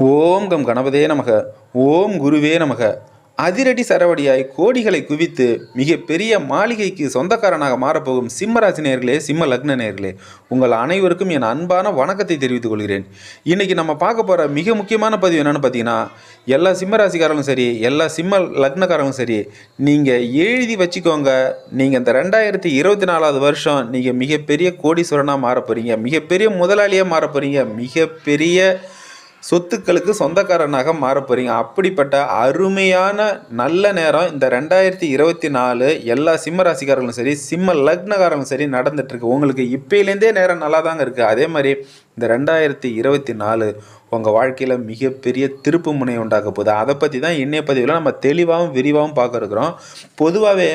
ஓம் come கணபதே நமக. ஓம் குருவே நமக. அதிரடி சரவடியாய் கோடிகளை குவித்து மிகப்பெரிய மாளிகைக்கு சொந்தக்காரனாக மாறப்போகும் சிம்மராசி நேர்களே சிம்ம லக்ன நேர்களே உங்கள் அனைவருக்கும் என் அன்பான வணக்கத்தை தெரிவித்துக் கொள்கிறேன். இன்னைக்கு நம்ம பார்க்க போகிற மிக முக்கியமான பதிவு என்னென்னு பார்த்தீங்கன்னா எல்லா சிம்மராசிக்காரங்களும் சரி எல்லா சிம்ம லக்னக்காரங்களும் சரி நீங்கள் எழுதி வச்சுக்கோங்க. நீங்கள் இந்த ரெண்டாயிரத்தி இருபத்தி நாலாவது வருஷம் நீங்கள் மிகப்பெரிய கோடீஸ்வரனாக மாற போகிறீங்க மிகப்பெரிய முதலாளியாக மாற போகிறீங்க மிகப்பெரிய சொத்துக்களுக்கு சொந்தக்காரனாக மாற போகிறீங்க அப்படிப்பட்ட அருமையான நல்ல நேரம் இந்த ரெண்டாயிரத்தி இருபத்தி நாலு எல்லா சிம்ம ராசிக்காரர்களும் சரி சிம்ம லக்னக்காரங்களும் சரி நடந்துட்டுருக்கு உங்களுக்கு இப்போலேருந்தே நேரம் நல்லா தாங்க இருக்குது அதே மாதிரி இந்த ரெண்டாயிரத்தி இருபத்தி நாலு உங்கள் வாழ்க்கையில் மிகப்பெரிய திருப்பு முனை உண்டாக்க போகுது. அதை பற்றி தான் இன்னைய பதிவில் நம்ம தெளிவாகவும் விரிவாகவும் பார்க்க இருக்கிறோம். பொதுவாகவே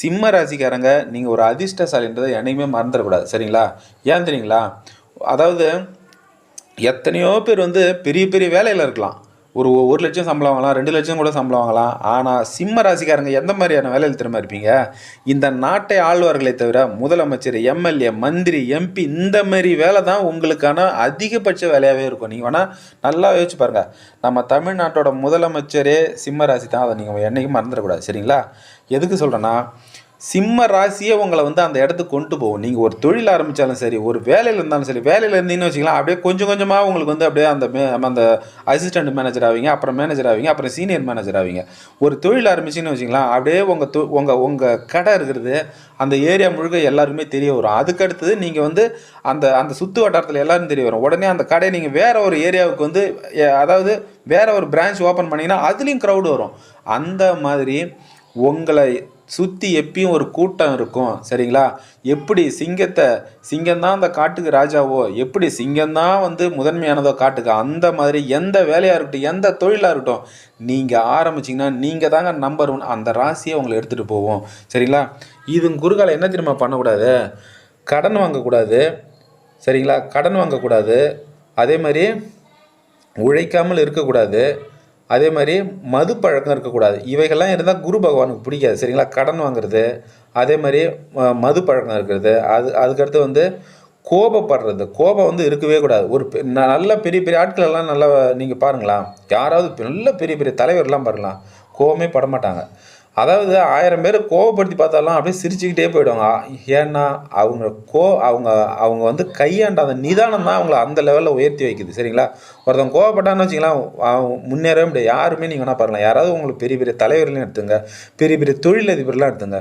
சிம்ம ராசிக்காரங்க நீங்கள் ஒரு அதிர்ஷ்டசாலின்றதை என்னைக்குமே மறந்துடக்கூடாது சரிங்களா? ஏன் தெரியுங்களா? அதாவது எத்தனையோ பேர் வந்து பெரிய பெரிய வேலையில் இருக்கலாம். ஒரு ஒரு லட்சம் சம்பளம் வாங்கலாம் ரெண்டு லட்சம் கூட சம்பளம் வாங்கலாம். ஆனால் சிம்ம ராசிக்காரங்க எந்த மாதிரியான வேலையில் திரும்ப இருப்பீங்க? இந்த நாட்டை ஆழ்வார்களை தவிர முதலமைச்சர் எம்எல்ஏ மந்திரி எம்பி இந்த மாதிரி வேலை தான் உங்களுக்கான அதிகபட்ச வேலையாகவே இருக்கும். நீங்கள் வேணால் நல்லா யோசிச்சு பாருங்கள் நம்ம தமிழ்நாட்டோட முதலமைச்சரே சிம்ம ராசி தான். அதை நீங்கள் என்றைக்கும் மறந்துடக்கூடாது. சரிங்களா? எதுக்கு சொல்கிறேன்னா சிம்ம ராசியே உங்களை வந்து அந்த இடத்துக்கு கொண்டு போகும். நீங்கள் ஒரு தொழில் ஆரம்பித்தாலும் சரி ஒரு வேலையில் இருந்தாலும் சரி வேலையில் இருந்தீங்கன்னு வச்சுக்கலாம் அப்படியே கொஞ்சம் கொஞ்சமாக உங்களுக்கு வந்து அப்படியே அந்த மே அந்த அசிஸ்டன்ட் மேனேஜர் ஆவீங்க அப்புறம் மேனேஜர் ஆவீங்க அப்புறம் சீனியர் மேனேஜர் ஆவீங்க. ஒரு தொழில் ஆரம்பிச்சிங்கன்னு வச்சுக்கலாம் அப்படியே உங்கள் தொ உங்கள் உங்கள் கடை இருக்கிறது அந்த ஏரியா முழுக்க எல்லாருமே தெரிய வரும். அதுக்கடுத்தது நீங்கள் வந்து அந்த அந்த சுற்று வட்டாரத்தில் எல்லாரும் தெரிய வரும். உடனே அந்த கடையை நீங்கள் வேறு ஒரு ஏரியாவுக்கு வந்து அதாவது வேறு ஒரு பிரான்ச் ஓப்பன் பண்ணிங்கன்னா அதுலேயும் க்ரௌடு வரும். அந்த மாதிரி உங்களை சுற்றி எப்பயும் ஒரு கூட்டம் இருக்கும் சரிங்களா? எப்படி சிங்கத்தை சிங்கம்தான் அந்த காட்டுக்கு ராஜாவோ எப்படி சிங்கம்தான் வந்து முதன்மையானதோ காட்டுக்கு அந்த மாதிரி எந்த வேலையாக இருக்கட்டும் எந்த தொழிலாக இருக்கட்டும் நீங்கள் ஆரம்பிச்சிங்கன்னா நீங்கள் தாங்க நம்பர் ஒன் அந்த ராசியை உங்களை எடுத்துகிட்டு போவோம் சரிங்களா? இது குறுகால என்ன தெரியுமா பண்ணக்கூடாது? கடன் வாங்கக்கூடாது சரிங்களா? கடன் வாங்கக்கூடாது. அதே மாதிரி உழைக்காமல் இருக்கக்கூடாது. அதே மாதிரி மது பழக்கம் இருக்கக்கூடாது. இவைகள்லாம் இருந்தால் குரு பகவானுக்கு பிடிக்காது சரிங்களா? கடன் வாங்குறது அதே மாதிரி மது பழக்கம் இருக்கிறது அது அதுக்கடுத்து வந்து கோபப்படுறது. கோபம் வந்து இருக்கவே கூடாது. ஒரு ந- நல்ல பெரிய பெரிய ஆட்கள் எல்லாம் நல்லா நீங்கள் பாருங்களா யாராவது நல்ல பெரிய பெரிய தலைவர்லாம் பாருங்களா கோபமே பட மாட்டாங்க அதாவது ஆயிரம் பேர் கோவப்படுத்தி பார்த்தாலும் அப்படியே சிரிச்சுக்கிட்டே போயிடுவாங்க. ஏன்னா அவங்க கோ அவங்க அவங்க வந்து கையாண்ட அந்த நிதானம் தான் அவங்கள அந்த லெவலில் உயர்த்தி வைக்குது. சரிங்களா? ஒருத்தன் கோவப்பட்டான்னு வச்சிங்களேன் முன்னேறவே முடியாது. யாருமே நீங்கள் வேணால் பாருங்களேன். யாராவது உங்களுக்கு பெரிய பெரிய தலைவர்களையும் எடுத்துங்க. பெரிய பெரிய தொழிலதிபர்லாம் எடுத்துங்க.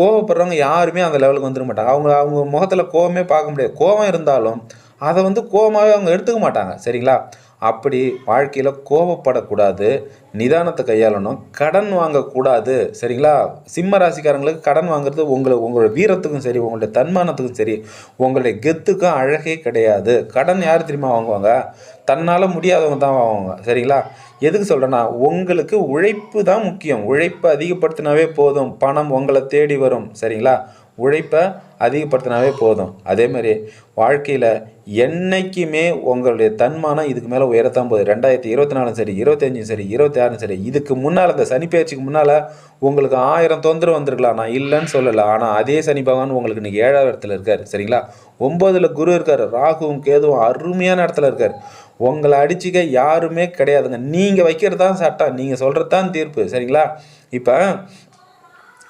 கோவப்படுறவங்க யாருமே அந்த லெவலுக்கு வந்துட மாட்டாங்க. அவங்க அவங்க முகத்தில் கோவமே பார்க்க முடியாது. கோவம் இருந்தாலும் அதை வந்து கோவமாகவே அவங்க எடுத்துக்க மாட்டாங்க. சரிங்களா? அப்படி வாழ்க்கையில் கோவப்படக்கூடாது நிதானத்தை கையாளணும் கடன் வாங்கக்கூடாது. சரிங்களா? சிம்ம ராசிக்காரங்களுக்கு கடன் வாங்குறது உங்களை உங்களோட வீரத்துக்கும் சரி உங்களுடைய தன்மானத்துக்கும் சரி உங்களுடைய கெத்துக்கும் அழகே கிடையாது. கடன் யார் தெரியுமா வாங்குவாங்க? தன்னால் முடியாதவங்க தான் வாங்குவாங்க. சரிங்களா? எதுக்கு சொல்கிறேன்னா உங்களுக்கு உழைப்பு தான் முக்கியம். உழைப்பை அதிகப்படுத்தினாவே போதும். பணம் உங்களை தேடி வரும். சரிங்களா? உழைப்பை அதிகப்படுத்தினாவே போதும். அதேமாதிரி வாழ்க்கையில் என்னைக்குமே உங்களுடைய தன்மானம் இதுக்கு மேலே உயரத்தான் போகுது. ரெண்டாயிரத்தி இருபத்தி நாலும் சரி இருபத்தஞ்சும் சரி இருபத்தி ஆறும் சரி இதுக்கு முன்னால் அந்த சனி முன்னால் உங்களுக்கு ஆயிரம் தொந்தரவு வந்திருக்கலாம். நான் இல்லைன்னு சொல்லலை. ஆனால் அதே சனி பகவான் உங்களுக்கு இன்னைக்கு ஏழாவது இடத்துல இருக்கார். சரிங்களா? ஒம்போதில் குரு இருக்கார். ராகுவும் கேதுவும் அருமையான இடத்துல இருக்கார். உங்களை அடிச்சுக்க யாருமே கிடையாதுங்க. நீங்கள் வைக்கிறது தான் சட்டம். நீங்கள் சொல்கிறது தான் தீர்ப்பு. சரிங்களா? இப்போ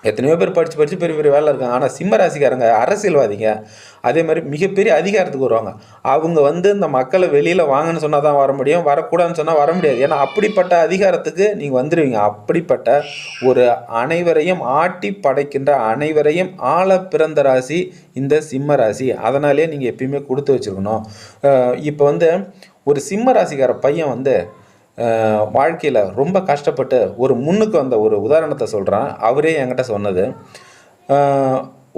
எத்தனையோ பேர் படித்து படித்து பெரிய பெரிய வேலை இருக்காங்க. ஆனால் சிம்ம ராசிக்காரங்க அரசியல்வாதிங்க அதே மாதிரி மிகப்பெரிய அதிகாரத்துக்கு வருவாங்க. அவங்க வந்து இந்த மக்களை வெளியில் வாங்கன்னு சொன்னால் தான் வர முடியும் வரக்கூடாதுன்னு சொன்னால் வர முடியாது. ஏன்னா அப்படிப்பட்ட அதிகாரத்துக்கு நீங்கள் வந்துடுவீங்க அப்படிப்பட்ட ஒரு அனைவரையும் ஆட்டி படைக்கின்ற அனைவரையும் ஆள பிறந்த ராசி இந்த சிம்ம ராசி. அதனாலே நீங்கள் எப்பயுமே கொடுத்து வச்சுருக்கணும். இப்போ வந்து ஒரு சிம்ம ராசிக்கார பையன் வந்து வாழ்க்கையில் ரொம்ப கஷ்டப்பட்டு ஒரு முன்னுக்கு வந்த ஒரு உதாரணத்தை சொல்கிறேன் அவரே என்கிட்ட சொன்னது.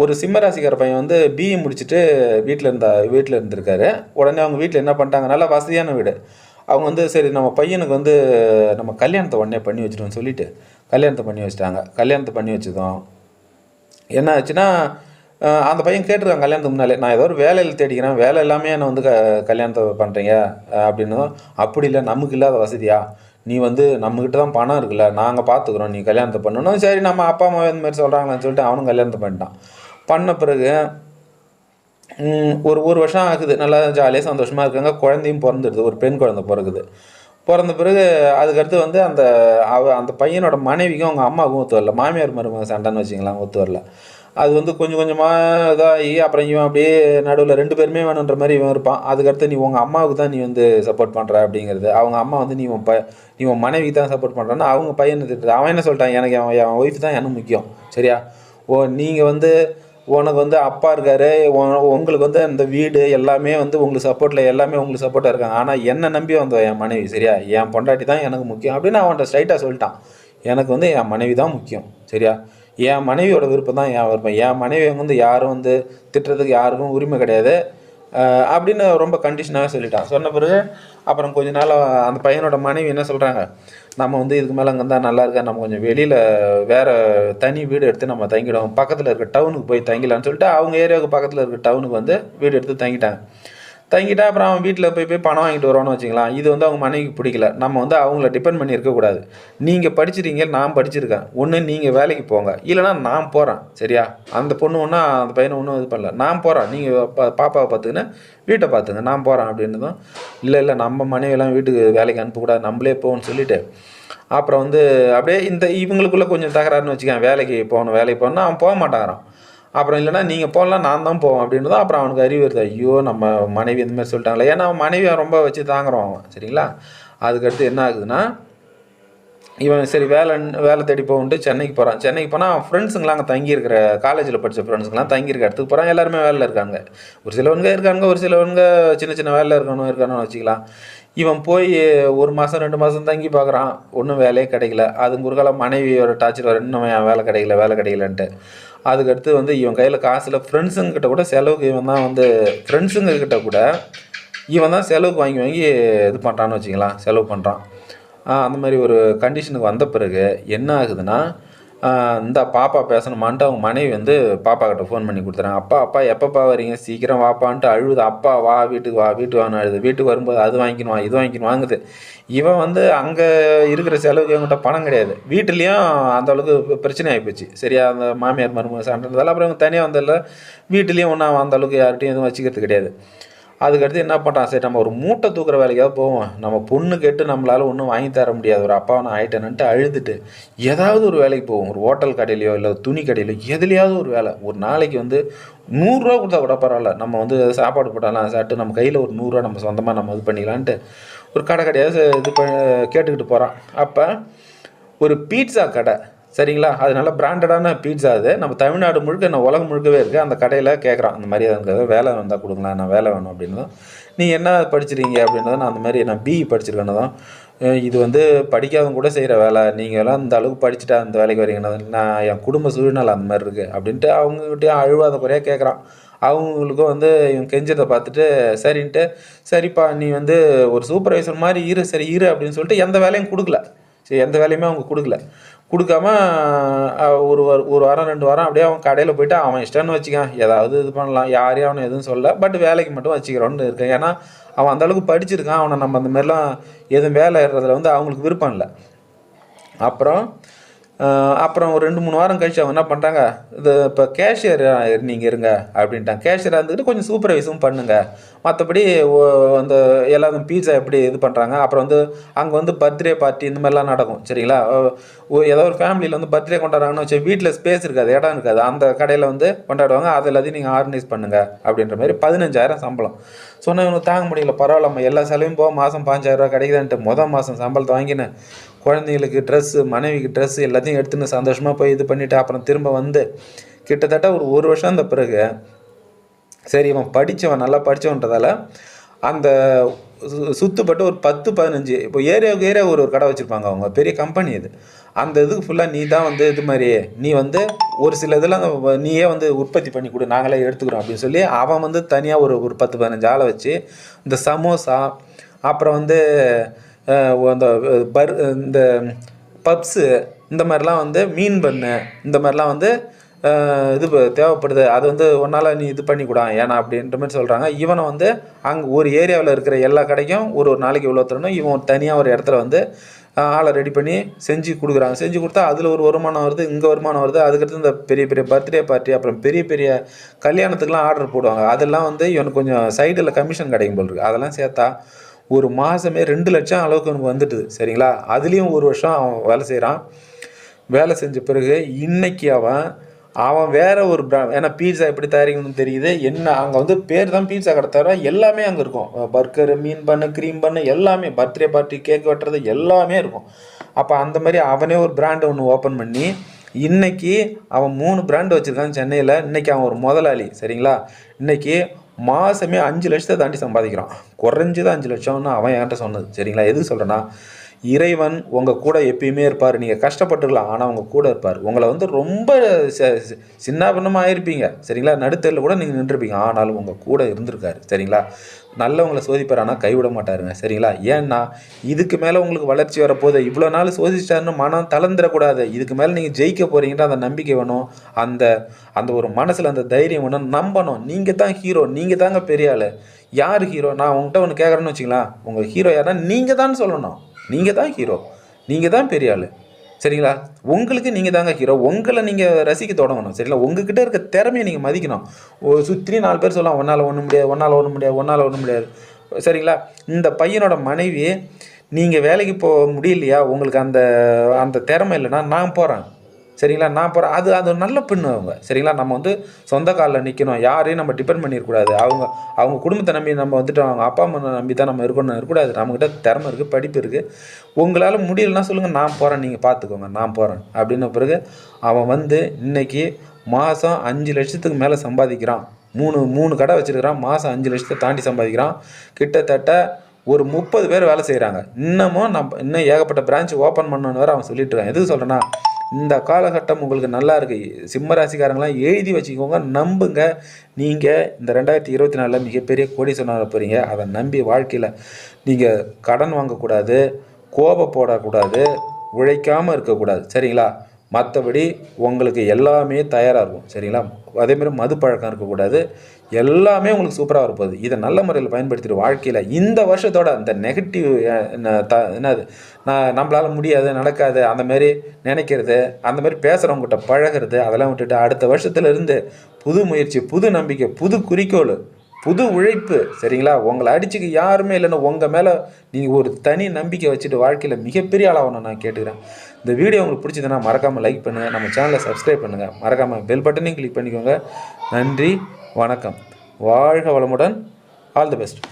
ஒரு சிம்மராசிக்கார பையன் வந்து பிஇ முடிச்சுட்டு வீட்டில் இருந்தா வீட்டில் இருந்திருக்காரு. உடனே அவங்க வீட்டில் என்ன பண்ணிட்டாங்க? நல்லா வசதியான வீடு. அவங்க வந்து சரி நம்ம பையனுக்கு வந்து நம்ம கல்யாணத்தை உடனே பண்ணி வச்சிட்டோம்னு சொல்லிட்டு கல்யாணத்தை பண்ணி வச்சிட்டாங்க. கல்யாணத்தை பண்ணி வச்சதும் என்ன ஆச்சுன்னா அந்த பையன் கேட்டிருக்கான் கல்யாணத்துக்கு முன்னாலே. நான் ஏதோ ஒரு வேலையில் தேடிக்கிறேன் வேலை எல்லாமே என்னை வந்து க கல்யாணத்தை பண்ணுறீங்க அப்படின்னு. அப்படி இல்லை நமக்கு இல்லாத வசதியா? நீ வந்து நம்மக்கிட்ட தான் பணம் இருக்குல்ல நாங்கள் பார்த்துக்குறோம் நீ கல்யாணத்தை பண்ணணும். சரி நம்ம அப்பா அம்மா இந்த மாதிரி சொல்கிறாங்கன்னு சொல்லிட்டு அவனும் கல்யாணத்தை பண்ணிட்டான். பண்ண பிறகு ஒரு ஒரு வருஷம் ஆகுது. நல்லா ஜாலியாக சந்தோஷமாக இருக்காங்க. குழந்தையும் பிறந்துடுது. ஒரு பெண் குழந்தை பிறகுது பிறந்த பிறகு அதுக்கடுத்து வந்து அந்த அவ அந்த பையனோட மனைவிக்கும் அவங்க அம்மாவுக்கும் ஒத்து வரல. மாமியார் மருமக சண்டைன்னு வச்சுக்கலாம் ஒத்து வரல. அது வந்து கொஞ்சம் கொஞ்சமாக இதாகி அப்புறம் இவன் அப்படியே நடுவில் ரெண்டு பேருமே வேணுன்ற மாதிரி இவன் இருப்பான். அதுக்கடுத்து நீ உங்கள் அம்மாவுக்கு தான் நீ வந்து சப்போர்ட் பண்ணுற அப்படிங்கிறது. அவங்க அம்மா வந்து நீ உன் ப நீ உன் மனைவிக்கு தான் சப்போர்ட் பண்ணுறான்னா அவங்க பையனை திட்டுறது அவன் என்ன சொல்லிட்டான்? எனக்கு அவன் என் ஒய்ஃப் தான் எனக்கு முக்கியம். சரியா? ஓ நீங்கள் வந்து உனக்கு வந்து அப்பா இருக்காரு. உங்களுக்கு வந்து அந்த வீடு எல்லாமே வந்து உங்களுக்கு சப்போர்ட்டில் எல்லாமே உங்களுக்கு சப்போர்ட்டாக இருக்காங்க. ஆனால் என்னை நம்பி வந்தோம் என் மனைவி சரியா? என் பொண்டாட்டி தான் எனக்கு முக்கியம் அப்படின்னு அவன்கிட்ட ஸ்ட்ரைட்டாக சொல்லிட்டான். எனக்கு வந்து என் மனைவி தான் முக்கியம். சரியா? என் மனைவியோட விருப்பம் தான் என் விருப்பம். என் மனைவி வந்து யாரும் வந்து திட்டுறதுக்கு யாருக்கும் உரிமை கிடையாது. அப்படின்னு ரொம்ப கண்டிஷனாகவே சொல்லிட்டான். சொன்ன பிறகு அப்புறம் கொஞ்ச நாள் அந்த பையனோட மனைவி என்ன சொல்கிறாங்க நம்ம வந்து இதுக்கு மேலே அங்கே இருந்தால் நல்லா இருக்கா நம்ம கொஞ்சம் வெளியில் வேறு தனி வீடு எடுத்து நம்ம தங்கிடுவோம். பக்கத்தில் இருக்க டவுனுக்கு போய் தங்கிடலாம்னு சொல்லிட்டு அவங்க ஏரியாவுக்கு பக்கத்தில் இருக்க டவுனுக்கு வந்து வீடு எடுத்து தங்கிட்டாங்க. தங்கிட்டா அப்புறம் அவன் வீட்டில் போய் போய் பணம் வாங்கிட்டு வரோன்னு வச்சுக்கலாம் இது வந்து அவங்க மனைவிக்கு பிடிக்கல. நம்ம வந்து அவங்கள டிபெண்ட் பண்ணி இருக்கக்கூடாது நீங்கள் படிச்சிருக்கீங்க நான் படிச்சிருக்கேன். ஒன்று நீங்கள் வேலைக்கு போங்க. இல்லைனா நான் போகிறேன் சரியா? அந்த பொண்ணு ஒன்றா அந்த பையனை ஒன்றும் இது பண்ணல. நான் போகிறேன் நீங்கள் பாப்பாவை பார்த்துக்கின்னு வீட்டை பார்த்துங்க நான் போகிறேன் அப்படின்னதும் இல்லை இல்லை நம்ம மனைவியெல்லாம் வீட்டுக்கு வேலைக்கு அனுப்பக்கூடாது. நம்மளே போகணும்னு சொல்லிட்டு. அப்புறம் வந்து அப்படியே இந்த இவங்களுக்குள்ளே கொஞ்சம் தகராறுன்னு வச்சுக்கேன் வேலைக்கு போகணும் வேலைக்கு போகணும்னா அவன் போக மாட்டாங்கிறான். அப்புறம் இல்லைன்னா நீங்கள் போகலாம் நான் தான் போவேன் அப்படின்றது அப்புறம் அவனுக்கு அறிவு வருது. ஐயோ நம்ம மனைவி இந்த மாதிரி சொல்லிட்டாங்களே. ஏன்னா அவன் மனைவியை ரொம்ப வச்சு தாங்குறோம் அவன். சரிங்களா? அதுக்கடுத்து என்ன ஆகுதுன்னா இவன் சரி வேலை வேலை தேடி போகுன்ட்டு சென்னைக்கு போகிறான் சென்னைக்கு போனால் அவன் ஃப்ரெண்ட்ஸுங்களாம் அங்கே தங்கியிருக்கிற காலேஜில் படித்த ஃப்ரெண்ட்ஸுங்களாம் தங்கியிருக்க இடத்துக்கு போகிறான் எல்லாருமே வேலையில் இருக்காங்க. ஒரு சிலவங்க இருக்காங்க ஒரு சிலவங்க சின்ன சின்ன வேலையில் இருக்கணும் இருக்கானு வச்சுக்கலாம். இவன் போய் ஒரு மாதம் ரெண்டு மாதம் தங்கி பார்க்குறான் ஒன்றும் வேலையே கிடைக்கல. அதுக்கு குறுக்கால மனைவியோட டார்ச்சர் வர இன்னும் என் வேலை கிடைக்கல வேலை கிடைக்கலன்ட்டு. அதுக்கடுத்து வந்து இவன் கையில் காசில் ஃப்ரெண்ட்ஸுங்கிட்ட கூட செலவுக்கு இவன் தான் வந்து ஃப்ரெண்ட்ஸுங்க கிட்ட கூட இவன் தான் செலவுக்கு வாங்கி வாங்கி இது பண்ணுறான்னு வச்சுக்கலாம் செலவு பண்ணுறான் அந்த மாதிரி ஒரு கண்டிஷனுக்கு வந்த பிறகு என்ன ஆகுதுன்னா இந்த பாப்பா பேசணுமான்ட்டு அவங்க மனைவி வந்து பாப்பா கிட்ட ஃபோன் பண்ணி கொடுத்துறாங்க. அப்பா அப்பா எப்பப்பா வரீங்க? சீக்கிரம் வாப்பான்ட்டு அழுது அப்பா வா வீட்டுக்கு வா வீட்டுக்கு வான்னு அழுது. வீட்டுக்கு வரும்போது அது வாங்கிக்கணும் இது வாங்கிக்கணும் வாங்குது. இவன் வந்து அங்கே இருக்கிற செலவுக்கு இவங்ககிட்ட பணம் கிடையாது. வீட்டுலேயும் அந்த அளவுக்கு பிரச்சனை ஆகிப்போச்சு சரியா அந்த மாமியார் மருமக சான்றதால அப்புறம் இவங்க தனியாக வந்ததில்ல வீட்டுலேயும் ஒன்றும் அந்த அளவுக்கு யார்கிட்டையும் எதுவும் வச்சுக்கிறது கிடையாது. அதுக்கடுத்து என்ன பண்ணுறான் சரி நம்ம ஒரு மூட்டை தூக்குற வேலைக்காவது போவோம். நம்ம பொண்ணு கேட்டு நம்மளால் ஒன்றும் வாங்கி தர முடியாது. ஒரு அப்பாவை நான் ஆயிட்டேன்னுட்டு அழுதுட்டு ஏதாவது ஒரு வேலைக்கு போவோம். ஒரு ஹோட்டல் கடையிலையோ இல்லை துணி கடையிலையோ எதுலையாவது ஒரு வேலை. ஒரு நாளைக்கு வந்து நூறுரூவா கொடுத்தா கூட பரவாயில்ல. நம்ம வந்து சாப்பாடு போட்டாலாம் சாப்பிட்டு நம்ம கையில் ஒரு நூறுரூவா நம்ம சொந்தமாக நம்ம இது பண்ணிக்கலான்ட்டு ஒரு கடை கடையாவது இது ப கேட்டுக்கிட்டு போகிறான் அப்போ ஒரு பீட்சா கடை. சரிங்களா? அது நல்ல பிராண்டடான பீட்ஸா அது. நம்ம தமிழ்நாடு முழுக்க நான் உலகம் முழுக்கவே இருக்குது அந்த கடையில் கேட்குறான் அந்த மாதிரி எனக்கு ஏதாவது வேலை வந்தால் கொடுங்களேன் நான் வேலை வேணும் அப்படின்னதும் நீ என்ன படிச்சிருக்கீங்க? அப்படின்றத நான் அந்த மாதிரி நான் பிஇ படிச்சிருக்கேன்னதும் தான் இது வந்து படிக்காதவங்க கூட செய்கிற வேலை. நீங்களாம் இந்த அளவுக்கு படிச்சுட்டா அந்த வேலைக்கு வரீங்கன்னா நான் என் குடும்ப சூழ்நிலை அந்த மாதிரி இருக்குது அப்படின்ட்டு அவங்ககிட்டயும் அழுவாத குறையாக கேட்குறான் அவங்களுக்கும் வந்து இவன் கெஞ்சதை பார்த்துட்டு சரின்ட்டு சரிப்பா நீ வந்து ஒரு சூப்பர்வைசர் மாதிரி இரு சரி இரு அப்படின்னு சொல்லிட்டு எந்த வேலையும் கொடுக்கல. சரி எந்த வேலையுமே அவங்க கொடுக்கல. கொடுக்காம ஒரு ஒரு வாரம் ரெண்டு வாரம் அப்படியே அவன் கடையில் போயிட்டு அவன் இஷ்டம்னு வச்சுக்கான். ஏதாவது இது பண்ணலாம். யாரையும் அவனை எதுவும் சொல்ல பட் வேலைக்கு மட்டும் வச்சுக்கிறோன்னு இருக்கேன். ஏன்னா அவன் அந்தளவுக்கு படிச்சிருக்கான். அவனை நம்ம அந்த மாதிரிலாம் எதுவும் வேலை ஏறுறதுல வந்து அவங்களுக்கு விருப்பம் இல்லை. அப்புறம் அப்புறம் ஒரு ரெண்டு மூணு வாரம் கழிச்சு அவங்க என்ன பண்ணிட்டாங்க? இது இப்போ கேஷியர் நீங்கள் இருங்க அப்படின்ட்டாங்க. கேஷியராக இருந்துக்கிட்டு கொஞ்சம் சூப்பர்வைஸும் பண்ணுங்க. மற்றபடி அந்த எல்லாரும் பீட்சா எப்படி இது பண்ணுறாங்க அப்புறம் வந்து அங்கே வந்து பர்த்டே பார்ட்டி இந்த மாதிரிலாம் நடக்கும் சரிங்களா? ஏதோ ஒரு ஃபேமிலியில் வந்து பர்த்டே கொண்டாடுறாங்கன்னு வச்சு வீட்டில் ஸ்பேஸ் இருக்காது இடம் இருக்காது. அந்த கடையில் வந்து கொண்டாடுவாங்க. அது எல்லாத்தையும் நீங்கள் ஆர்கனைஸ் பண்ணுங்கள் அப்படின்ற மாதிரி பதினஞ்சாயிரம் சம்பளம். சொன்னால் இவனுக்கு தாங்க முடியல பரவாயில்லம்மா எல்லா செலவும் போக மாதம் பாஞ்சாயிரரூவா கிடைக்குதான்ட்டு மொதல் மாதம் சம்பளத்தை வாங்கினேன். குழந்தைங்களுக்கு ட்ரெஸ்ஸு மனைவிக்கு ட்ரெஸ்ஸு எல்லாத்தையும் எடுத்துன்னு சந்தோஷமாக போய் இது பண்ணிவிட்டு அப்புறம் திரும்ப வந்து கிட்டத்தட்ட ஒரு ஒரு வருஷம் அந்த பிறகு சரி இவன் படித்தவன் நல்லா படித்தவன்றதால அந்த சு- சுத்துப்பட்டு ஒரு பத்து பதினஞ்சு இப்போ ஏரியாவுக்கு ஏரியா ஒரு ஒரு கடை வச்சுருப்பாங்க அவங்க பெரிய கம்பெனி இது. அந்த இதுக்கு ஃபுல்லாக நீ தான் வந்து இது மாதிரி நீ வந்து ஒரு சில இதில் அந்த நீயே வந்து உற்பத்தி பண்ணி கொடு நாங்களே எடுத்துக்கிறோம் அப்படின்னு சொல்லி அவன் வந்து தனியாக ஒரு ஒரு பத்து பதினஞ்சு ஆளை வச்சு இந்த சமோசா அப்புறம் வந்து அந்த பர் இந்த பப்ஸு இந்த மாதிரிலாம் வந்து மீன் பண்ணு இந்த மாதிரிலாம் வந்து இது தேவைப்படுது. அது வந்து ஒன்றால் நீ இது பண்ணி ஏன்னா அப்படின்ற மாதிரி சொல்கிறாங்க இவனை வந்து அங்கே ஒரு ஏரியாவில் இருக்கிற எல்லா கடைக்கும் ஒரு ஒரு நாளைக்கு இவ்வளோ தரணும். இவன் தனியாக ஒரு இடத்துல வந்து ஆளை ரெடி பண்ணி செஞ்சு கொடுக்குறாங்க. செஞ்சு கொடுத்தா அதில் ஒரு வருமானம் வருது இங்கே வருமானம் வருது. அதுக்கடுத்து இந்த பெரிய பெரிய பர்த்டே பார்ட்டி அப்புறம் பெரிய பெரிய கல்யாணத்துக்குலாம் ஆர்டர் போடுவாங்க. அதெல்லாம் வந்து இவனுக்கு கொஞ்சம் சைடில் கமிஷன் கிடைக்கும் போல் இருக்குது அதெல்லாம் சேர்த்தா ஒரு மாதமே ரெண்டு லட்சம் அளவுக்கு அவனுக்கு வந்துட்டுது சரிங்களா? அதுலேயும் ஒரு வருஷம் அவன் வேலை செய்கிறான் வேலை செஞ்ச பிறகு இன்னைக்கு அவன் அவன் வேற ஒரு பிரா ஏன்னா பீட்சா எப்படி தயாரிக்கணும்னு தெரியுது. என்ன அங்கே வந்து பேர் தான் பீட்சா கடை தவிர எல்லாமே அங்கே இருக்கும். பர்கரு மீன் பண்ணு க்ரீம் பண்ணு எல்லாமே பர்த்டே பார்ட்டி கேக் வெட்டுறது எல்லாமே இருக்கும். அப்போ அந்த மாதிரி அவனே ஒரு பிராண்ட் ஒன்று ஓப்பன் பண்ணி இன்னைக்கு அவன் மூணு பிராண்ட் வச்சுருக்கான் சென்னையில். இன்னைக்கு அவன் ஒரு முதலாளி சரிங்களா? இன்னைக்கு மாதமே அஞ்சு லட்சத்தை தாண்டி சம்பாதிக்கிறான். குறைஞ்சது அஞ்சு லட்சம்னு அவன் என்கிட்ட சொன்னது. சரிங்களா? எதுக்கு சொல்கிறேன்னா இறைவன் உங்கள் கூட எப்பயுமே இருப்பார். நீங்கள் கஷ்டப்பட்டுருக்கலாம் ஆனால் உங்கள் கூட இருப்பார். உங்களை வந்து ரொம்ப சின்ன பின்னமாக ஆயிருப்பீங்க. சரிங்களா? நடுத்தரில் கூட நீங்கள் நின்றுருப்பீங்க. ஆனாலும் உங்கள் கூட இருந்திருக்காரு. சரிங்களா? நல்லவங்களை சோதிப்பார் ஆனால் கைவிட மாட்டாருங்க. சரிங்களா? ஏன்னா இதுக்கு மேலே உங்களுக்கு வளர்ச்சி வரப்போகுது. இவ்வளோ நாள் சோதிச்சிட்டாருன்னு மனம் தளர்ந்துடக்கூடாது. இதுக்கு மேலே நீங்கள் ஜெயிக்க போகிறீங்கன்னா அந்த நம்பிக்கை வேணும். அந்த அந்த ஒரு மனசில் அந்த தைரியம் வேணும். நம்பணும். நீங்கள் தான் ஹீரோ. நீங்கள் தாங்க பெரிய ஆள். யார் ஹீரோ? நான் உங்கள்கிட்ட ஒன்று கேட்குறேன்னு வச்சுங்களேன் உங்கள் ஹீரோ யாருன்னா நீங்கள் தான் சொல்லணும். நீங்கள் தான் ஹீரோ. நீங்கள் தான் பெரிய ஆள். சரிங்களா? உங்களுக்கு நீங்கள் தாங்க ஹீரோ உங்களை நீங்கள் ரசிக்க தொடங்கணும். சரிங்களா? உங்ககிட்ட இருக்க திறமையை நீங்கள் மதிக்கணும். ஒரு சுற்றி நாலு பேர் சொல்லலாம் ஒன்றால் ஒன்றும் முடியாது ஒன்றால் ஒன்றும் முடியாது ஒன்றால் ஒன்றும் முடியாது. சரிங்களா? இந்த பையனோட மனைவி நீங்கள் வேலைக்கு போக முடியலையா? உங்களுக்கு அந்த அந்த திறமை இல்லைன்னா நான் போகிறேன் சரிங்களா? நான் போகிறேன் அது அது ஒரு நல்ல பெண்ணு அவங்க. சரிங்களா? நம்ம வந்து சொந்த காலில் நிற்கணும் யாரையும் நம்ம டிபெண்ட் பண்ணிடக்கூடாது. அவங்க அவங்க குடும்பத்தை நம்பி நம்ம வந்துட்டு அவங்க அப்பா அம்மா நம்பி தான் நம்ம இருக்கணும் இருக்கக்கூடாது. நம்மக்கிட்ட திறமை இருக்குது படிப்பு இருக்குது உங்களால் முடியலன்னா சொல்லுங்கள் நான் போகிறேன் நீங்கள் பார்த்துக்கோங்க நான் போகிறேன் அப்படின்ன பிறகு அவன் வந்து இன்னைக்கு மாதம் அஞ்சு லட்சத்துக்கு மேலே சம்பாதிக்கிறான். மூணு மூணு கடை வச்சுருக்கிறான். மாதம் அஞ்சு லட்சத்தை தாண்டி சம்பாதிக்கிறான். கிட்டத்தட்ட ஒரு முப்பது பேர் வேலை செய்கிறாங்க இன்னமும் நம்ம இன்னும் ஏகப்பட்ட பிரான்ச் ஓப்பன் பண்ணணுன்னு வேறு அவன் சொல்லிட்டு இருக்கான். எதுக்கு சொல்கிறேன்னா இந்த காலகட்டம் உங்களுக்கு நல்லா இருக்குது சிம்ம ராசிக்காரங்களாம் எழுதி வச்சுக்கோங்க நம்புங்க. நீங்கள் இந்த ரெண்டாயிரத்தி இருபத்தி நாலில் மிகப்பெரிய கோடி வர போகிறீங்க அதை நம்பி வாழ்க்கையில் நீங்கள் கடன் வாங்கக்கூடாது கோபம் போடக்கூடாது உழைக்காமல் இருக்கக்கூடாது. சரிங்களா? மற்றபடி உங்களுக்கு எல்லாமே தயாராக இருக்கும். சரிங்களா? அதேமாதிரி மது பழக்கம் இருக்கக்கூடாது. எல்லாமே உங்களுக்கு சூப்பராக வரப்போகுது. இதை நல்ல முறையில் பயன்படுத்திட்டு வாழ்க்கையில் இந்த வருஷத்தோட அந்த நெகட்டிவ் என்னது? நான் நம்மளால் முடியாது நடக்காது அந்தமாரி நினைக்கிறது அந்த மாதிரி பேசுகிறவங்ககிட்ட பழகிறது அதெல்லாம் விட்டுட்டு அடுத்த வருஷத்துலேருந்து புது முயற்சி புது நம்பிக்கை புது குறிக்கோள் புது உழைப்பு சரிங்களா? உங்களை அடிச்சுக்க யாருமே இல்லைன்னா உங்கள் மேலே நீங்கள் ஒரு தனி நம்பிக்கை வச்சுட்டு வாழ்க்கையில் மிகப்பெரிய ஆளாகணும் நான் கேட்டுக்கிறேன். இந்த வீடியோ உங்களுக்கு பிடிச்சதுன்னா மறக்காமல் லைக் பண்ணுங்கள் நம்ம சேனலை சப்ஸ்கிரைப் பண்ணுங்கள் மறக்காமல் பெல் பட்டனையும் கிளிக் பண்ணிக்கோங்க. நன்றி. வணக்கம். வாழ்க வளமுடன். All the best